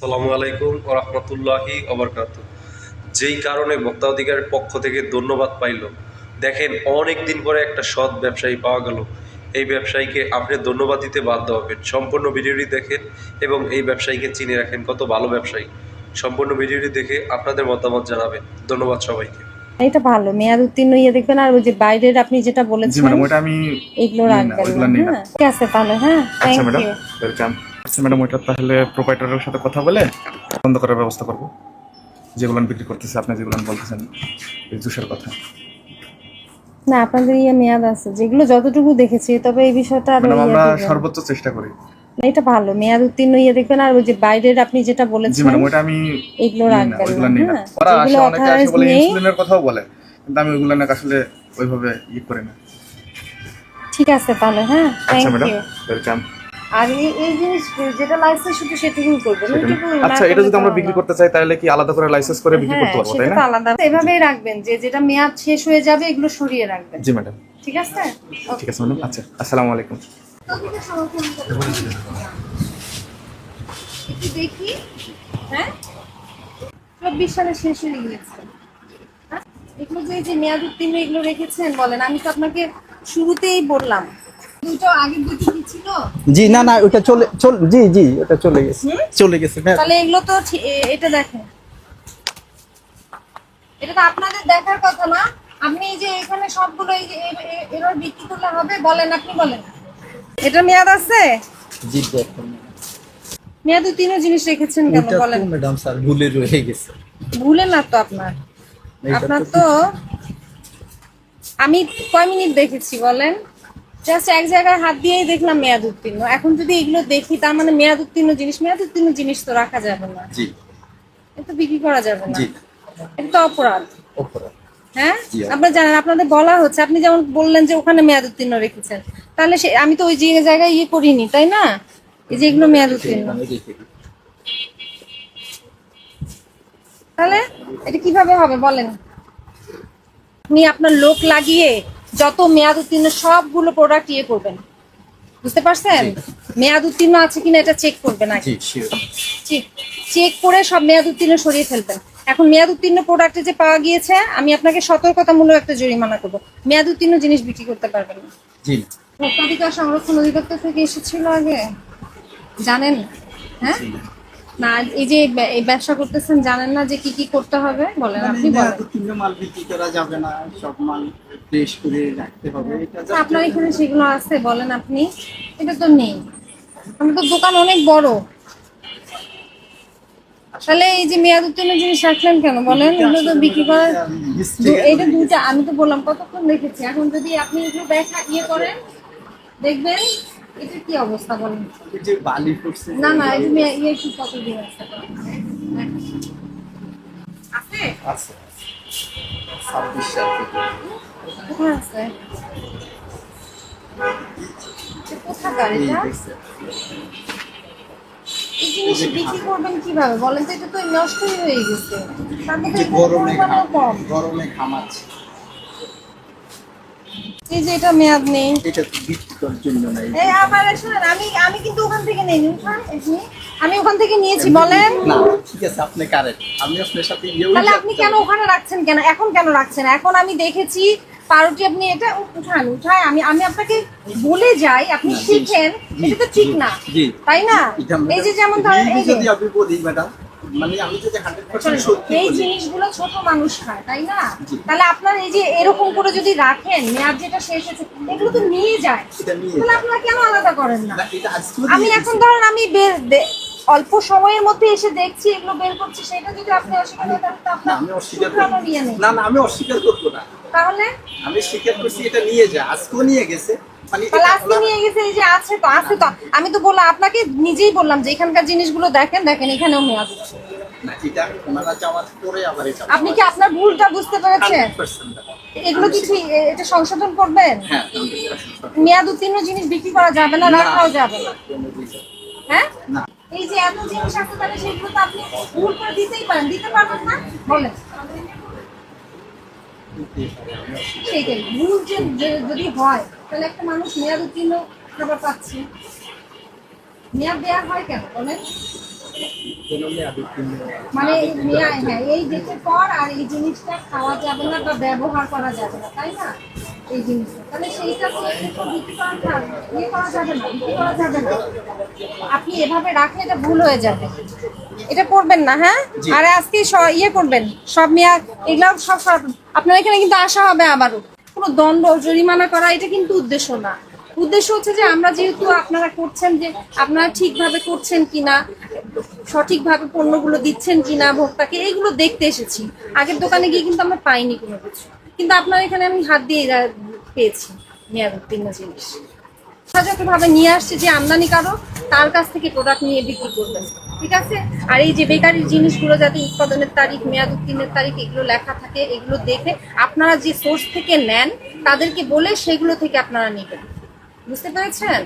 আসসালামু আলাইকুম ও রহমতুল্লাহি অবরকাত যেই কারণে ভোক্তা অধিকারের পক্ষ থেকে ধন্যবাদ পাইল। দেখেন অনেক দিন পরে একটা সৎ ব্যবসায়ী পাওয়া গেল। এই ব্যবসায়ীকে আপনি ধন্যবাদ দিতে বাধ্য হবেন। সম্পূর্ণ ভিডিওটি দেখেন এবং এই ব্যবসায়ীকে চিনে রাখেন। কত ভালো ব্যবসায়ী। সম্পূর্ণ ভিডিওটি দেখে আপনাদের মতামত জানাবেন। ধন্যবাদ সবাইকে। এটা ভালো। মেয়াদ উত্তীর্ণ ইয়ে দেখবেন। আর ওই যে বাইরের আপনি যেটা জি বলেছেন ম্যাডাম ওটা আমি এগুলো রাখবেন না, হ্যাঁ ঠিক আছে তাহলে হ্যাঁ আচ্ছা থ্যাংক ম্যাডাম ইউ ওয়েলকাম আচ্ছা ম্যাডাম ওইটা তাহলে প্রোপাইটারের সাথে কথা বলে বন্ধ করার ব্যবস্থা করব। যেগুলো বিক্রি করতেছে আপনি যেগুলো বলতেছেন এই জুসের কথা। না আপনাদের ইয়ে মেয়াদ আছে। যেগুলো যতটুকু দেখেছি তবে এই বিষয়টা ইয়ে আমরা সর্বোচ্চ চেষ্টা করি। না, এটা ভালো। মেয়াদ উত্তীর্ণ ইয়ে দেখবেন আর ওই যে বাইরের আপনি যেটা বলেছেন ম্যাডাম ওইটা আমি এগুলো রাখবেন না, হ্যাঁ ওরা আসে যেগুলো অনেকে আসে authorized বলে ইনসুলিনের কথাও বলে কিন্তু আমি ওইগুলো না আসলে ওইভাবে ই করি না। ঠিক আছে তাহলে হ্যাঁ? থ্যাংক ইউ ওয়েলকাম আর এই এই জিনিস যেটা লাইসেন্স শুধু সেটুকুই না আচ্ছা এটা যদি আমরা বিক্রি করতে চাই তাহলে কি আলাদা করে লাইসেন্স করে বিক্রি হ্যাঁ করতে পারব তাই না? আলাদা। এভাবেই রাখবেন যে যেটা মেয়াদ শেষ হয়ে যাবে এগুলো সরিয়ে রাখবেন। জি ম্যাডাম ঠিক আছে? ঠিক আছে ম্যাডাম আচ্ছা আসসালামু আলাইকুম। একটু দেখি। হ্যাঁ? চব্বিশ সালে শেষ হয়ে গিয়েছে। হ্যাঁ? এগুলো যে মেয়াদ উত্তীর্ণ এগুলো রেখেছেন বলেন আমি তো আপনাকে শুরুতেই বললাম। জি না না ওটা চলে চল জি জি ওটা চলে গেছে। চলে গেছে হ্যাঁ। তাহলে এগুলো তো এটা দেখেন। এটা তো আপনাদের দেখার কথা না। আপনি যে এখানে সবগুলো এই এরর বিক্রি করলে হবে বলেন আপনি বলেন। এটা মেয়াদ আছে? জি দেখুন। মেয়াদ জিনিস রেখেছেন কেন বলেন। ম্যাডাম স্যার ভুলে রয়ে গেছে। ভুলে না তো আপনার। আপনার তো আমি কয় মিনিট দেখেছি বলেন। জাস্ট এক জায়গায় হাত দিয়েই দেখলাম মেয়াদ উত্তীর্ণ। এখন যদি এগুলো দেখি তার মানে মেয়াদ উত্তীর্ণ জিনিস মেয়াদ উত্তীর্ণ জিনিস তো রাখা যাবে না। জি। এটা বিক্রি করা যাবে না। জি। এটা তো অপরাধ। অপরাধ। হ্যাঁ। আপনারা জানেন আপনাদের বলা হচ্ছে আপনি যেমন বললেন যে ওখানে মেয়াদ উত্তীর্ণ রেখেছেন তাহলে সে আমি তো ওই যে জায়গায় ইয়ে করিনি তাই না? এই যে এগুলো মেয়াদ উত্তীর্ণ। তাহলে এটা কীভাবে হবে বলেন? আপনি আপনার লোক লাগিয়ে যত মেয়াদ উত্তীর্ণ সবগুলো প্রোডাক্ট ইয়ে করবেন। বুঝতে পারছেন? মেয়াদ উত্তীর্ণ আছে কিনা এটা চেক করবেন আগে। চেক চেক করে সব মেয়াদ উত্তীর্ণ সরিয়ে ফেলবেন। এখন মেয়াদ উত্তীর্ণ প্রোডাক্টে যে পাওয়া গিয়েছে আমি আপনাকে সতর্কতামূলক একটা জরিমানা করব। মেয়াদ উত্তীর্ণ জিনিস বিক্রি করতে পারবেন না। ভোক্তাধিকার সংরক্ষণ অধিদপ্তর থেকে এসেছিল আগে। জানেন? হ্যাঁ? না এই যে ব্যবসা করতেছেন জানেন না যে কি কি করতে হবে? বলেন মানে আপনি বলেন। তিনটে মাল বিক্রি করা যাবে না সব মাল ফ্রেশ করে রাখতে হবে আপনার এখানে সেগুলো আছে বলেন আপনি। এটা তো নেই। আমাদের তো দোকান অনেক বড়। তাহলে এই যে মেয়াদ উত্তীর্ণ জিনিস রাখলেন কেন? বলেন এগুলো তো বিক্রি করা দু- এইটা দুইটা আমি তো বললাম কতক্ষণ দেখেছি? এখন যদি আপনি একটু দেখা ইয়ে করেন দেখবেন এটা কি অবস্থা বলেন? যে বালি পড়ছে। না না এই যে ইয়ে কি কত দিন আছে? আছে আছে। ছাব্বিশ সাল থেকে। কোথায় আছে? এই জিনিস বিক্রি করবেন কীভাবে? বলেন তো এটা তো নষ্টই হয়ে গেছে। তার মধ্যে গরমে কম ঘাম- গরমে ঘামাচ্ছে। এই যে এটা মেয়াদ নেই। এটা বিক্রি করার জন্য নাই এই আবার শুনেন আমি আমি কিন্তু ওখান থেকে নেই আমি ওখান থেকে নিয়েছি বলেন। না ঠিক আছে আপনি কারেক্ট। আমি আপনার সাথে ইয়ে তাহলে আপনি কেন ওখানে রাখছেন কেন? এখন কেন রাখছেন? এখন আমি দেখেছি পাউরুটি আপনি এটা উঠান উঠায় আমি আমি আপনাকে বলে যাই আপনি শিখেন এটা তো ঠিক না। তাই না? এই যে যেমন ধরেন এই যদি আমি বলি ম্যাডাম মানে আমি যদি হান্ড্রেড পার্সেন্ট সত্যি এই জিনিসগুলো ছোট মানুষ খায় তাই না? তাহলে আপনার এই যে এরকম করে যদি রাখেন মেয়াদ যেটা শেষ হয়েছে এগুলো তো নিয়ে যায়। তাহলে আপনারা কেন আলাদা করেন না? না, এটা আজকেও আমি এখন। ধরেন আমি বের অল্প সময়ের মধ্যে এসে দেখছি এগুলো বের করছি সেটা যদি আপনি অস্বীকার করেন তাহলে আপনার আমি অস্বীকার করব না না আমি অস্বীকার করব না। তাহলে? আমি স্বীকার করছি এটা নিয়ে যায় আজকেও নিয়ে গেছে। মানে আমি তো বললাম আপনাকে নিজেই বললাম যে এখানকার জিনিসগুলো দেখেন দেখেন এখানেও মেয়াদ আপনি কি আপনার ভুলটা বুঝতে পেরেছেন? এগুলো কি ঠিক? এটা সংশোধন করবেন? হ্যাঁ 100% মেয়াদ উত্তীর্ণ জিনিস বিক্রি করা যাবে না রাখাও যাবে না। হ্যাঁ? এই যে এত জিনিস আছে তাহলে সেগুলো তো আপনি ভুল করে দিতেই পারেন। দিতে পারবেন না? বলেন। সেইটাই ভুল যে- যদি হয়। তাহলে একটা মানুষ মেয়াদ উত্তীর্ণ খাবার পাচ্ছে। মেয়াদ দেওয়া হয় কেন বলেন? মানে মেয়া- হ্যাঁ এই ডেটের পর আর এই জিনিসটা খাওয়া যাবে না বা ব্যবহার করা যাবে না তাই না? এই জিনিসটা। তাহলে সেইটা তো বিক্রি করা ইয়ে করা যাবে না বিক্রি করা যাবে না। আপনি এভাবে রাখলে এটা ভুল হয়ে যাবে। এটা করবেন না হ্যাঁ? আর আজকে ইয়ে করবেন সব মেয়া এগুলো সব। আপনার এখানে কিন্তু আসা হবে আবারও। দণ্ড জরিমানা করা, এটা কিন্তু উদ্দেশ্য না। উদ্দেশ্য হচ্ছে যে আমরা যেহেতু আপনারা করছেন যে আপনারা ঠিকভাবে করছেন কিনা, সঠিকভাবে পণ্যগুলো দিচ্ছেন কিনা ভোক্তাকে, এইগুলো দেখতে এসেছি। আগের দোকানে গিয়ে কিন্তু আমরা পাইনি কোনো কিছু। কিন্তু আপনার এখানে আমি হাত দিয়ে পেয়েছি মেয়াদ জিনিস। যথাযথভাবে নিয়ে আসছে যে আমদানিকারক তার কাছ থেকে প্রোডাক্ট নিয়ে বিক্রি করবেন। ঠিক আছে? আর এই যে বেকারির জিনিসগুলো যাতে উৎপাদনের তারিখ, মেয়াদ উত্তীর্ণের তারিখ, এগুলো লেখা থাকে, এগুলো দেখে আপনারা যে সোর্স থেকে নেন, তাদেরকে বলে সেগুলো থেকে আপনারা নেবেন। বুঝতে পেরেছেন?